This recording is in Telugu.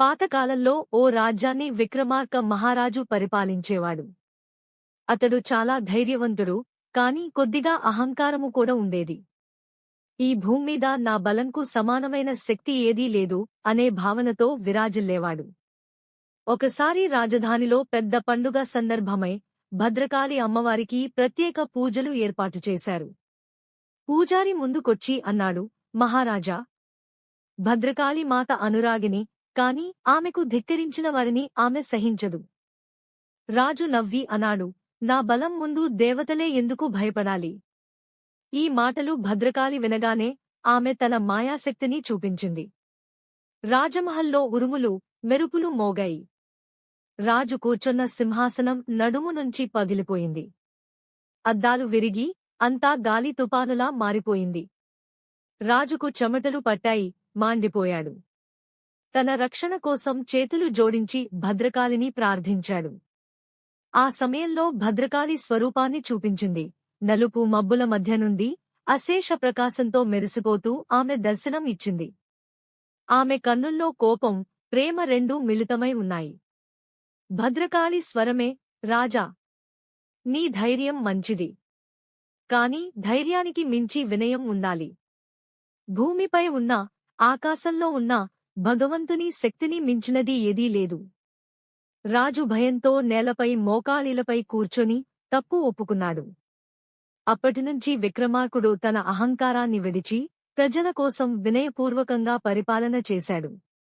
పాతకాలంలో ఓ రాజ్యాన్ని విక్రమార్క మహారాజు పరిపాలించేవాడు. అతడు చాలా ధైర్యవంతుడు కాని కొద్దిగా అహంకారము కూడా ఉండేది. ఈ భూమ్మీద నా బలంకు సమానమైన శక్తి ఏదీ లేదు అనే భావనతో విరాజిల్లేవాడు. ఒకసారి రాజధానిలో పెద్ద పండుగ సందర్భమై భద్రకాళి అమ్మవారికి ప్రత్యేక పూజలు ఏర్పాటు చేశారు. పూజారి ముందుకొచ్చి అన్నాడు మహారాజా! భద్రకాళి మాత అనురాగిని కాని ఆమెకు ధిక్కరించిన వారిని ఆమె సహించదు. రాజు నవ్వి అనాడు నా బలం ముందు దేవతలే ఎందుకు భయపడాలి? ఈ మాటలు భద్రకాలి వినగానే ఆమె తన మాయాశక్తిని చూపించింది. రాజమహల్లో ఉరుములు మెరుపులు మోగాయి. రాజు కూర్చున్న సింహాసనం నడుము నుంచి పగిలిపోయింది. అద్దాలు విరిగి అంతా గాలి తుపానులా మారిపోయింది. రాజుకు చెమటలు పట్టాయి మాండిపోయాడు. తన రక్షణ కోసం చేతులు జోడించి భద్రకాళిని ప్రార్థించాడు. ఆ సమయంలో భద్రకాళి స్వరూపాన్ని చూపించింది. నలుపు మబ్బుల మధ్య నుండి అశేష ప్రకాశంతో మెరిసిపోతూ ఆమె దర్శనం ఇచ్చింది. ఆమె కన్నుల్లో కోపం ప్రేమ రెండూ మిళితమై ఉన్నాయి. భద్రకాళి స్వరమే రాజా నీ ధైర్యం మంచిది. కాని ధైర్యానికి మించి వినయం ఉండాలి. భూమిపై ఉన్న ఆకాశంలో ఉన్న భగవంతుని శక్తిని మించినది ఏదీ లేదు. రాజు భయంతో నేలపై మోకాళీలపై కూర్చొని తప్పు ఒప్పుకున్నాడు. అప్పటినుంచి విక్రమార్కుడు తన అహంకారాన్ని విడిచి ప్రజల కోసం వినయపూర్వకంగా పరిపాలన చేశాడు.